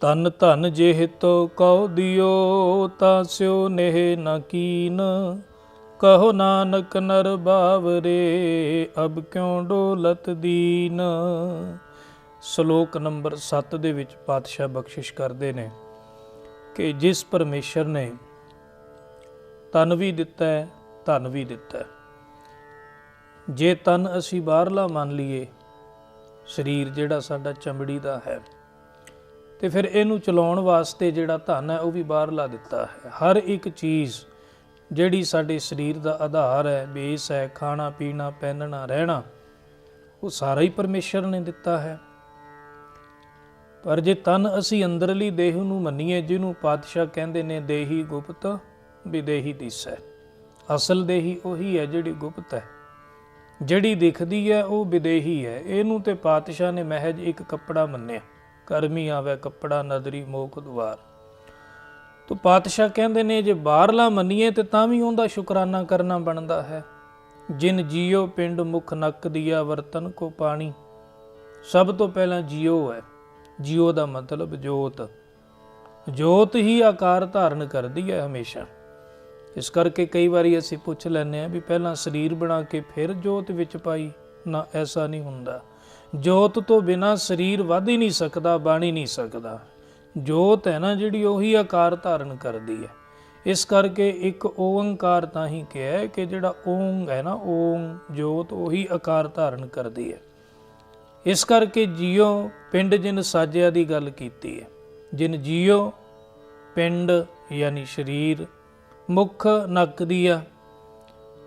ਤਨ ਧਨ ਜਿਹ ਤੋ ਕਉ ਦਿਓ, ਤਾ ਸਿਓ ਨਹਿ ਨ ਕੀਨ। ਕਹੋ ਨਾਨਕ ਨਰ ਬਾਵਰੇ, ਅਬ ਕਿਉ ਡੋਲਤ ਦੀਨ। ਸ਼ਲੋਕ ਨੰਬਰ 7 ਦੇ ਵਿੱਚ ਪਾਤਸ਼ਾਹ ਬਖਸ਼ਿਸ਼ ਕਰਦੇ ਨੇ ਕਿ ਜਿਸ ਪਰਮੇਸ਼ਰ ਨੇ ਤਨ ਵੀ ਦਿੱਤਾ ਹੈ, ਧਨ ਵੀ ਦਿੱਤਾ ਜੇ ਤਨ ਅਸੀਂ ਬਾਹਰਲਾ ਮੰਨ ਲਈਏ, ਸਰੀਰ ਜਿਹੜਾ ਸਾਡਾ ਚਮੜੀ ਦਾ ਹੈ। ਤੇ ਫਿਰ ਇਹਨੂੰ ਚਲਾਉਣ ਵਾਸਤੇ ਜਿਹੜਾ ਧਨ ਹੈ ਉਹ ਵੀ ਬਾਹਰਲਾ ਦਿੱਤਾ ਹੈ। ਹਰ ਇੱਕ ਚੀਜ਼ ਜਿਹੜੀ ਸਾਡੇ ਸਰੀਰ ਦਾ ਆਧਾਰ ਹੈ, ਬੇਸ ਹੈ, ਖਾਣਾ, ਪੀਣਾ, ਪਹਿਨਣਾ, ਰਹਿਣਾ, ਉਹ ਸਾਰਾ ਹੀ ਪਰਮੇਸ਼ਰ ਨੇ ਦਿੱਤਾ ਹੈ। ਪਰ ਜੇ ਤਨ ਅਸੀਂ ਅੰਦਰਲੀ ਦੇਹ ਨੂੰ ਮੰਨੀਏ, ਜਿਹਨੂੰ ਪਾਤਸ਼ਾਹ ਕਹਿੰਦੇ ਨੇ, ਦੇਹੀ ਗੁਪਤ, ਵਿਦੇਹੀ ਦਿਸੈ ਅਸਲ ਦੇਹੀ ਉਹੀ ਹੈ ਜਿਹੜੀ ਗੁਪਤ ਹੈ। ਜਿਹੜੀ ਦਿਖਦੀ ਹੈ ਉਹ ਵਿਦੇਹੀ ਹੈ। ਇਹਨੂੰ ਤੇ ਪਾਤਸ਼ਾਹ ਨੇ ਮਹਿਜ ਇੱਕ ਕੱਪੜਾ ਮੰਨਿਆ। ਕਰਮੀ ਆਵੇ ਕੱਪੜਾ ਨਦਰੀ ਮੋਖ ਦੁਆਰ। ਤੋ ਪਾਤਸ਼ਾਹ ਕਹਿੰਦੇ ਨੇ, ਜੇ ਬਾਹਰਲਾ ਮੰਨੀਏ ਤੇ ਤਾਂ ਵੀ ਉਹਦਾ ਸ਼ੁਕਰਾਨਾ ਕਰਨਾ ਬਣਦਾ ਹੈ। ਜਿਨ ਜੀਓ ਪਿੰਡ ਮੁਖ ਨੱਕ ਦੀਆ ਵਰਤਨ ਕੋ ਪਾਣੀ, ਸਭ ਤੋਂ ਪਹਿਲਾਂ ਜੀਓ ਹੈ। ਜੀਓ ਦਾ ਮਤਲਬ ਜੋਤ। ਜੋਤ ਹੀ ਆਕਾਰ ਧਾਰਨ ਕਰਦੀ ਹੈ ਹਮੇਸ਼ਾ। ਇਸ ਕਰਕੇ ਕਈ ਵਾਰੀ ਅਸੀਂ ਪੁੱਛ ਲੈਂਦੇ ਆ ਵੀ ਪਹਿਲਾਂ ਸਰੀਰ ਬਣਾ ਕੇ ਫਿਰ ਜੋਤ ਵਿੱਚ ਪਾਈ, ਨਾ ਐਸਾ ਨਹੀਂ ਹੁੰਦਾ। ਜੋਤ ਤੋਂ ਬਿਨਾ ਸਰੀਰ ਵੱਧ ਹੀ ਨਹੀਂ ਸਕਦਾ, ਬਣ ਹੀ ਨਹੀਂ ਸਕਦਾ। ਜੋਤ ਹੈ ਨਾ ਜਿਹੜੀ ਉਹੀ ਆਕਾਰ ਧਾਰਨ ਕਰਦੀ ਹੈ। ਇਸ ਕਰਕੇ ਇੱਕ ਓੰਕਾਰ ਤਾਂ ਹੀ ਕਿਹਾ ਕਿ ਜਿਹੜਾ ਓੰਗ ਹੈ ਨਾ, ਓੰਗ ਜੋਤ ਉਹੀ ਆਕਾਰ ਧਾਰਨ ਕਰਦੀ ਹੈ। ਇਸ ਕਰਕੇ ਜੀਓ ਪਿੰਡ ਜਿਨ ਸਾਜਿਆ ਦੀ ਗੱਲ ਕੀਤੀ ਹੈ। ਜਿਨ ਜੀਓ ਪਿੰਡ ਯਾਨੀ ਸਰੀਰ ਮੁੱਖ ਨੱਕ ਦੀ ਆ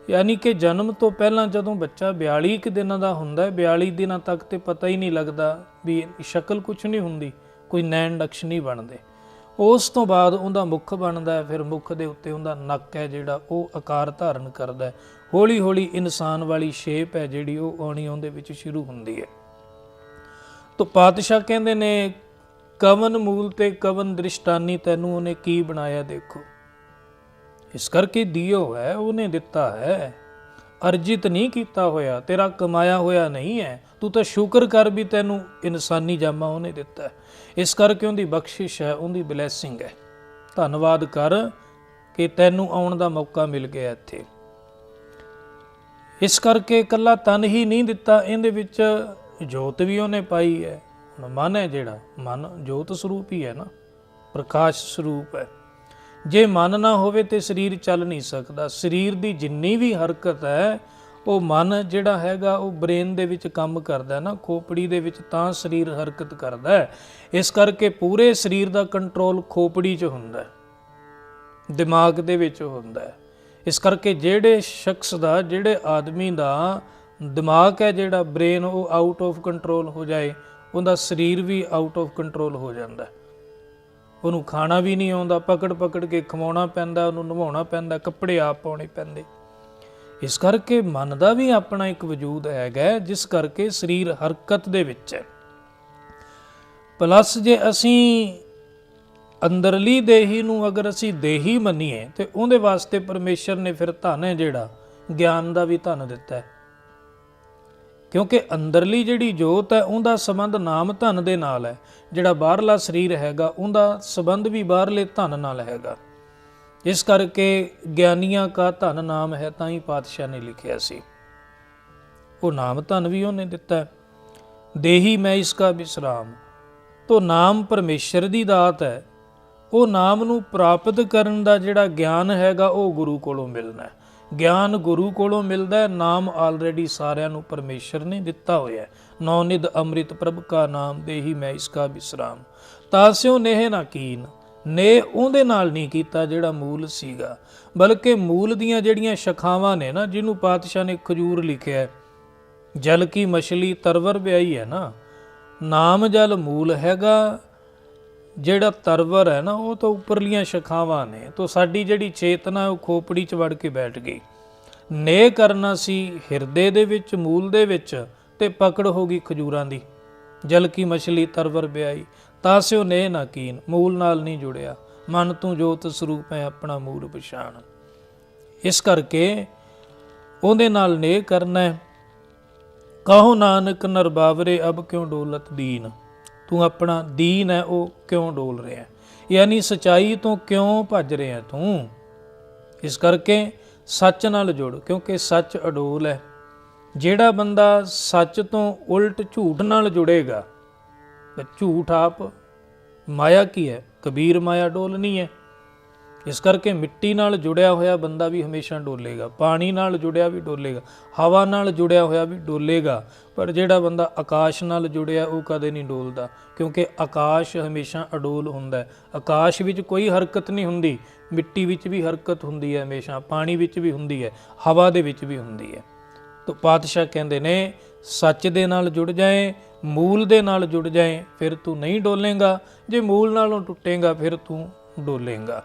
ਯਾਨੀ ਕਿ ਜਨਮ ਤੋਂ ਪਹਿਲਾਂ ਜਦੋਂ ਬੱਚਾ 42 ਕੁ ਦਿਨਾਂ ਦਾ ਹੁੰਦਾ ਹੈ 42 ਦਿਨਾਂ ਤੱਕ ਤੇ ਪਤਾ ਹੀ ਨਹੀਂ ਲੱਗਦਾ ਵੀ ਸ਼ਕਲ ਕੁਝ ਨਹੀਂ ਹੁੰਦੀ, ਕੋਈ ਨੈਣ ਨਕਸ਼ ਨਹੀਂ ਬਣਦੇ। ਉਸ ਤੋਂ ਬਾਅਦ ਉਹਦਾ ਮੁੱਖ ਬਣਦਾ ਹੈ, ਫਿਰ ਮੁੱਖ ਦੇ ਉੱਤੇ ਉਹਦਾ ਨੱਕ ਹੈ ਜਿਹੜਾ ਉਹ ਆਕਾਰ ਧਾਰਨ ਕਰਦਾ ਹੈ। ਹੌਲੀ ਹੌਲੀ ਇਨਸਾਨ ਵਾਲੀ ਸ਼ੇਪ ਹੈ ਜਿਹੜੀ ਉਹ ਆਉਣੀ ਉਹਦੇ ਵਿੱਚ ਸ਼ੁਰੂ ਹੁੰਦੀ ਹੈ। ਤੋ ਪਾਤਸ਼ਾਹ ਕਹਿੰਦੇ ਨੇ, ਕਵਨ ਮੂਲ ਤੇ ਕਵਨ ਦ੍ਰਿਸ਼ਟਾਨੀ, ਤੈਨੂੰ ਉਹਨੇ ਕੀ ਬਣਾਇਆ ਦੇਖੋ। ਇਸ ਕਰਕੇ ਦਿਓ ਹੈ, ਉਹਨੇ ਦਿੱਤਾ ਹੈ। ਅਰਜਿਤ ਨਹੀਂ ਕੀਤਾ ਹੋਇਆ, ਤੇਰਾ ਕਮਾਇਆ ਹੋਇਆ ਨਹੀਂ ਹੈ। ਤੂੰ ਤਾਂ ਸ਼ੁਕਰ ਕਰ ਵੀ ਤੈਨੂੰ ਇਨਸਾਨੀ ਜਾਮਾ ਉਹਨੇ ਦਿੱਤਾ ਇਸ ਕਰਕੇ ਉਹਦੀ ਬਖਸ਼ਿਸ਼ ਹੈ, ਉਹਦੀ ਬਲੇਸਿੰਗ ਹੈ। ਧੰਨਵਾਦ ਕਰ ਕਿ ਤੈਨੂੰ ਆਉਣ ਦਾ ਮੌਕਾ ਮਿਲ ਗਿਆ ਇੱਥੇ। ਇਸ ਕਰਕੇ ਇਕੱਲਾ ਤਨ ਹੀ ਨਹੀਂ ਦਿੱਤਾ, ਇਹਦੇ ਵਿੱਚ ਜੋਤ ਵੀ ਉਹਨੇ ਪਾਈ ਹੈ। ਹੁਣ ਮਨ ਹੈ ਜਿਹੜਾ, ਮਨ ਜੋਤ ਸਰੂਪ ਹੀ ਹੈ ਨਾ, ਪ੍ਰਕਾਸ਼ ਸਰੂਪ ਹੈ। ਜੇ ਮਨ ਨਾ ਹੋਵੇ ਤੇ ਸਰੀਰ ਚੱਲ ਨਹੀਂ ਸਕਦਾ। ਸਰੀਰ ਦੀ ਜਿੰਨੀ ਵੀ ਹਰਕਤ ਹੈ, ਉਹ ਮਨ ਜਿਹੜਾ ਹੈਗਾ, ਉਹ ਬ੍ਰੇਨ ਦੇ ਵਿੱਚ ਕੰਮ ਕਰਦਾ ਨਾ। ਖੋਪੜੀ ਦੇ ਵਿੱਚ ਤਾਂ ਸਰੀਰ ਹਰਕਤ ਕਰਦਾ ਹੈ। ਇਸ ਕਰਕੇ ਪੂਰੇ ਸਰੀਰ ਦਾ ਕੰਟਰੋਲ ਖੋਪੜੀ 'ਚ ਹੁੰਦਾ ਹੈ। ਦਿਮਾਗ ਦੇ ਵਿੱਚ ਹੁੰਦਾ ਹੈ। ਇਸ ਕਰਕੇ ਜਿਹੜੇ ਸ਼ਖਸ ਦਾ, ਜਿਹੜੇ ਆਦਮੀ ਦਾ ਦਿਮਾਗ ਹੈ ਜਿਹੜਾ, ਬ੍ਰੇਨ ਉਹ ਆਊਟ ਆਫ ਕੰਟਰੋਲ ਹੋ ਜਾਏ, ਉਹਦਾ ਸਰੀਰ ਵੀ ਆਊਟ ਆਫ ਕੰਟਰੋਲ ਹੋ ਜਾਂਦਾ ਹੈ। ਉਹਨੂੰ ਖਾਣਾ ਵੀ ਨਹੀਂ ਆਉਂਦਾ ਪਕੜ ਪਕੜ ਕੇ ਖਵਾਉਣਾ ਪੈਂਦਾ, ਉਹਨੂੰ ਨਵਾਉਣਾ ਪੈਂਦਾ, ਕੱਪੜੇ ਆਪ ਪਾਉਣੇ ਪੈਂਦੇ। ਇਸ ਕਰਕੇ ਮਨ ਦਾ ਵੀ ਆਪਣਾ ਇੱਕ ਵਜੂਦ ਹੈਗਾ, ਜਿਸ ਕਰਕੇ ਸਰੀਰ ਹਰਕਤ ਦੇ ਵਿੱਚ ਹੈ। ਪਲੱਸ ਜੇ ਅਸੀਂ ਅੰਦਰਲੀ ਦੇਹੀ ਨੂੰ ਅਗਰ ਅਸੀਂ ਦੇਹੀ ਮੰਨੀਏ, ਤੇ ਉਹਦੇ ਵਾਸਤੇ ਪਰਮੇਸ਼ਰ ਨੇ ਫਿਰ ਧਨ ਹੈ ਜਿਹੜਾ, ਗਿਆਨ ਦਾ ਵੀ ਧਨ ਦਿੱਤਾ ਹੈ। ਕਿਉਂਕਿ ਅੰਦਰਲੀ ਜਿਹੜੀ ਜੋਤ ਹੈ, ਉਹਦਾ ਸੰਬੰਧ ਨਾਮ ਧਨ ਦੇ ਨਾਲ ਹੈ। ਜਿਹੜਾ ਬਾਹਰਲਾ ਸਰੀਰ ਹੈਗਾ, ਉਹਦਾ ਸੰਬੰਧ ਵੀ ਬਾਹਰਲੇ ਧਨ ਨਾਲ ਹੈਗਾ। ਇਸ ਕਰਕੇ ਗਿਆਨੀਆਂ ਕਾ ਧਨ ਨਾਮ ਹੈ, ਤਾਂ ਹੀ ਪਾਤਸ਼ਾਹ ਨੇ ਲਿਖਿਆ ਸੀ। ਉਹ ਨਾਮ ਧਨ ਵੀ ਉਹਨੇ ਦਿੱਤਾ ਦੇਹੀ ਮੈਂ ਇਸ ਕਾ ਵਿਸਰਾਮ ਤੋ ਨਾਮ ਪਰਮੇਸ਼ਰ ਦੀ ਦਾਤ ਹੈ। ਉਹ ਨਾਮ ਨੂੰ ਪ੍ਰਾਪਤ ਕਰਨ ਦਾ ਜਿਹੜਾ ਗਿਆਨ ਹੈਗਾ, ਉਹ ਗੁਰੂ ਕੋਲੋਂ ਮਿਲਣਾ ਹੈ। ਗਿਆਨ ਗੁਰੂ ਕੋਲੋਂ ਮਿਲਦਾ ਹੈ। ਨਾਮ ਆਲਰੇਡੀ ਸਾਰਿਆਂ ਨੂੰ ਪਰਮੇਸ਼ਰ ਨੇ ਦਿੱਤਾ ਹੋਇਆ ਹੈ। ਨੌ ਨਿਧ ਅੰਮ੍ਰਿਤ ਪ੍ਰਭ ਕਾ ਨਾਮ, ਦੇਹੀ ਮੈਂ ਇਸ ਕਾ ਵਿਸਰਾਮ ਤਾਸਿਓ ਨੇਹ ਨਾ ਕੀਨ ਨੇ ਉਹਦੇ ਨਾਲ ਨਹੀਂ ਕੀਤਾ ਜਿਹੜਾ ਮੂਲ ਸੀਗਾ। ਬਲਕਿ ਮੂਲ ਦੀਆਂ ਜਿਹੜੀਆਂ ਸ਼ਖਾਵਾਂ ਨੇ ਨਾ, ਜਿਹਨੂੰ ਪਾਤਸ਼ਾਹ ਨੇ ਖਜੂਰ ਲਿਖਿਆ ਹੈ। ਜਲ ਕੀ ਮਛਲੀ ਤਰਵਰ ਵਿਆਈ ਹੈ ਨਾ। ਨਾਮ ਜਲ ਮੂਲ ਹੈਗਾ ਜਿਹੜਾ ਤਰਵਰ ਹੈ ਨਾ, ਉਹ ਤਾਂ ਉੱਪਰਲੀਆਂ ਸ਼ਖਾਵਾਂ ਨੇ। ਤੋਂ ਸਾਡੀ ਜਿਹੜੀ ਚੇਤਨਾ ਉਹ ਖੋਪੜੀ 'ਚ ਵੜ ਕੇ ਬੈਠ ਗਈ। ਨੇ ਕਰਨਾ ਸੀ ਹਿਰਦੇ ਦੇ ਵਿੱਚ, ਮੂਲ ਦੇ ਵਿੱਚ, ਤੇ ਪਕੜ ਹੋ ਗਈ ਖਜੂਰਾਂ ਦੀ। ਜਲ ਕੀ ਮਛਲੀ ਤਰਵਰ ਵਿਆਈ ਤਾਸਿਓ ਨੇ ਨਾ ਕੀਨ, ਮੂਲ ਨਾਲ ਨਹੀਂ ਜੁੜਿਆ। ਮਨ ਤੂੰ ਜੋਤ ਸਰੂਪ ਹੈ, ਆਪਣਾ ਮੂਲ ਪਛਾਣ। ਇਸ ਕਰਕੇ ਉਹਦੇ ਨਾਲ ਨੇ ਕਰਨਾ ਕਹੋ ਨਾਨਕ ਨਰਬਾਵਰੇ, ਅਬ ਕਿਉ ਡੋਲਤ ਦੀਨ? ਤੂੰ ਆਪਣਾ ਦੀਨ ਹੈ, ਉਹ ਕਿਉਂ ਡੋਲ ਰਿਹਾ ਯਾਨੀ ਸਚਾਈ ਤੋਂ ਕਿਉਂ ਭੱਜ ਰਿਹਾ ਤੂੰ? ਇਸ ਕਰਕੇ ਸੱਚ ਨਾਲ ਜੁੜ, ਕਿਉਂਕਿ ਸੱਚ ਅਡੋਲ ਹੈ। ਜਿਹੜਾ ਬੰਦਾ ਸੱਚ ਤੋਂ ਉਲਟ ਝੂਠ ਨਾਲ ਜੁੜੇਗਾ ਝੂਠ ਆਪ ਮਾਇਆ ਕੀ ਹੈ? ਕਬੀਰ ਮਾਇਆ ਡੋਲਣੀ ਹੈ। ਇਸ ਕਰਕੇ ਮਿੱਟੀ ਨਾਲ ਜੁੜਿਆ ਹੋਇਆ ਬੰਦਾ ਵੀ ਹਮੇਸ਼ਾ ਡੋਲੇਗਾ, ਪਾਣੀ ਨਾਲ ਜੁੜਿਆ ਵੀ ਡੋਲੇਗਾ, ਹਵਾ ਨਾਲ ਜੁੜਿਆ ਹੋਇਆ ਵੀ ਡੋਲੇਗਾ, ਪਰ ਜਿਹੜਾ ਬੰਦਾ ਆਕਾਸ਼ ਨਾਲ ਜੁੜਿਆ ਉਹ ਕਦੇ ਨਹੀਂ ਡੋਲਦਾ, ਕਿਉਂਕਿ ਆਕਾਸ਼ ਹਮੇਸ਼ਾ ਅਡੋਲ ਹੁੰਦਾ ਹੈ। ਆਕਾਸ਼ ਵਿੱਚ ਕੋਈ ਹਰਕਤ ਨਹੀਂ ਹੁੰਦੀ, ਮਿੱਟੀ ਵਿੱਚ ਵੀ ਹਰਕਤ ਹੁੰਦੀ ਹੈ ਹਮੇਸ਼ਾ, ਪਾਣੀ ਵਿੱਚ ਵੀ ਹੁੰਦੀ ਹੈ, ਹਵਾ ਦੇ ਵਿੱਚ ਵੀ ਹੁੰਦੀ ਹੈ। ਤੋ ਪਾਤਸ਼ਾਹ ਕਹਿੰਦੇ ਨੇ, ਸੱਚ ਦੇ ਨਾਲ ਜੁੜ ਜਾਏ, ਮੂਲ ਦੇ ਨਾਲ ਜੁੜ ਜਾਏ, ਫਿਰ ਤੂੰ ਨਹੀਂ ਡੋਲੇਗਾ, ਜੇ ਮੂਲ ਨਾਲੋਂ ਟੁੱਟੇਗਾ, ਫਿਰ ਤੂੰ ਡੋਲੇਗਾ।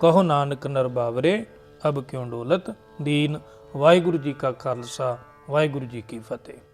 ਕਹੋ ਨਾਨਕ ਨਰ ਬਾਵਰੇ, ਅਬ ਕਿਉਂ ਡੋਲਤ? ਦੀਨ, ਵਾਹਿਗੁਰੂ ਜੀ ਕਾ ਖਾਲਸਾ, ਵਾਹਿਗੁਰੂ ਜੀ ਕੀ ਫਤਿਹ।